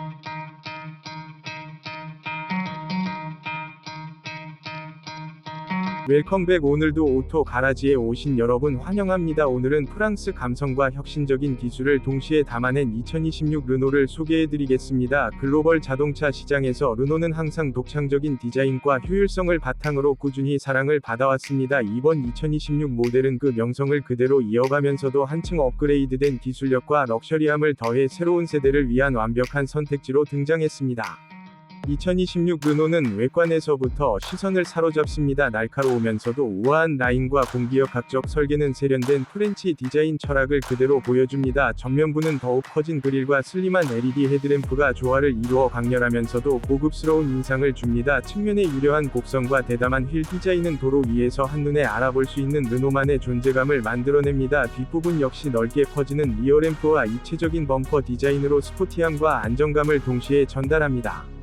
thank you 웰컴백 오늘도 오토 가라지에 오신 여러분 환영합니다. 오늘은 프랑스 감성과 혁신적인 기술을 동시에 담아낸 2026 르노를 소개해드리겠습니다. 글로벌 자동차 시장에서 르노는 항상 독창적인 디자인과 효율성을 바탕으로 꾸준히 사랑을 받아왔습니다. 이번 2026 모델은 그 명성을 그대로 이어가면서도 한층 업그레이드된 기술력과 럭셔리함을 더해 새로운 세대를 위한 완벽한 선택지로 등장했습니다. 2026 르노는 외관에서부터 시선을 사로잡습니다. 날카로우면서도 우아한 라인과 공기역학적 설계는 세련된 프렌치 디자인 철학을 그대로 보여줍니다. 전면부는 더욱 커진 그릴과 슬림한 LED 헤드램프가 조화를 이루어 강렬하면서도 고급스러운 인상을 줍니다. 측면의 유려한 곡선과 대담한 휠 디자인은 도로 위에서 한눈에 알아볼 수 있는 르노만의 존재감을 만들어냅니다. 뒷부분 역시 넓게 퍼지는 리어램프와 입체적인 범퍼 디자인으로 스포티함과 안정감을 동시에 전달합니다.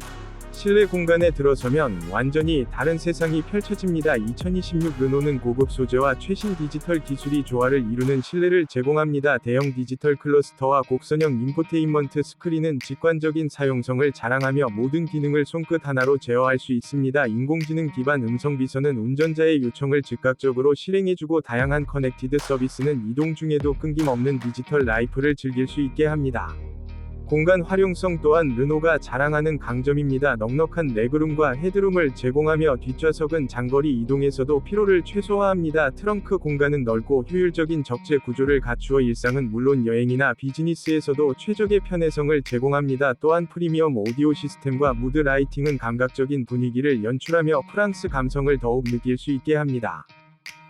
실내 공간에 들어서면 완전히 다른 세상이 펼쳐집니다. 2026 르노는 고급 소재와 최신 디지털 기술이 조화를 이루는 실내를 제공합니다. 대형 디지털 클러스터와 곡선형 인포테인먼트 스크린은 직관적인 사용성을 자랑하며 모든 기능을 손끝 하나로 제어할 수 있습니다. 인공지능 기반 음성 비서는 운전자의 요청을 즉각적으로 실행해주고 다양한 커넥티드 서비스는 이동 중에도 끊김없는 디지털 라이프를 즐길 수 있게 합니다. 공간 활용성 또한 르노가 자랑하는 강점입니다. 넉넉한 레그룸과 헤드룸을 제공하며 뒷좌석은 장거리 이동에서도 피로를 최소화합니다. 트렁크 공간은 넓고 효율적인 적재 구조를 갖추어 일상은 물론 여행이나 비즈니스에서도 최적의 편의성을 제공합니다. 또한 프리미엄 오디오 시스템과 무드 라이팅은 감각적인 분위기를 연출하며 프랑스 감성을 더욱 느낄 수 있게 합니다.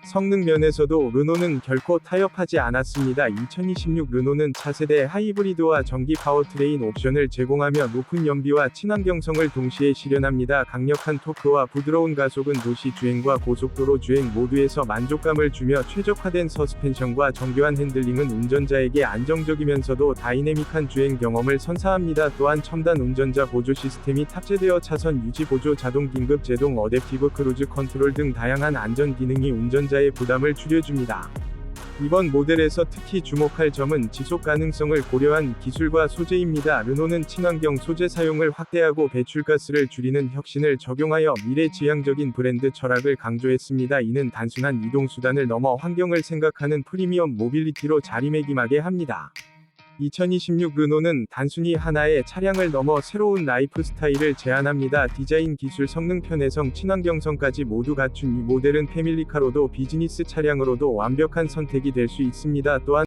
성능 면에서도 르노는 결코 타협하지 않았습니다. 2026 르노는 차세대 하이브리드와 전기 파워트레인 옵션을 제공하며 높은 연비와 친환경성을 동시에 실현합니다. 강력한 토크와 부드러운 가속은 도시 주행과 고속도로 주행 모두에서 만족감을 주며 최적화된 서스펜션과 정교한 핸들링은 운전자에게 안정적이면서도 다이내믹한 주행 경험을 선사합니다. 또한 첨단 운전자 보조 시스템이 탑재되어 차선 유지 보조 자동 긴급 제동 어댑티브 크루즈 컨트롤 등 다양한 안전 기능이 운전 자의 부담을 줄여줍니다. 이번 모델에서 특히 주목할 점은 지속 가능성을 고려한 기술과 소재입니다. 르노는 친환경 소재 사용을 확대하고 배출가스를 줄이는 혁신을 적용하여 미래지향적인 브랜드 철학을 강조했습니다. 이는 단순한 이동 수단을 넘어 환경을 생각하는 프리미엄 모빌리티로 자리매김하게 합니다. 2026 르노는 단순히 하나의 차량을 넘어 새로운 라이프 스타일을 제안합니다. 디자인 기술 성능 편의성 친환경성까지 모두 갖춘 이 모델은 패밀리카로도 비즈니스 차량으로도 완벽한 선택이 될 수 있습니다. 또한